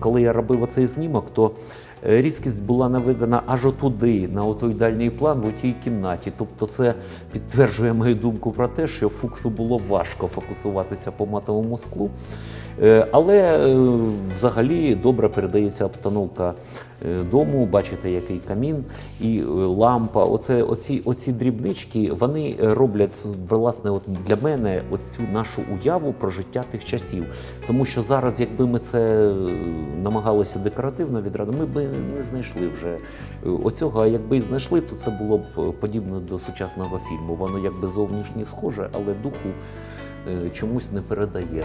коли я робив оцей знімок, то різкість була наведена аж отуди, на отой дальній план, в отій кімнаті. Тобто це підтверджує мою думку про те, що Фуксу було важко фокусуватися по матовому склу. Е, Але е, взагалі добре передається обстановка е, дому. Бачите, який камін і е, лампа. Оце оці, оці дрібнички вони е, роблять власне от для мене оцю нашу уяву про життя тих часів. Тому що зараз, якби ми це е, намагалися декоративно відрати, ми б не знайшли вже оцього. А якби і знайшли, то це було б е, подібно до сучасного фільму. Воно якби зовнішнє схоже, але духу е, чомусь не передає.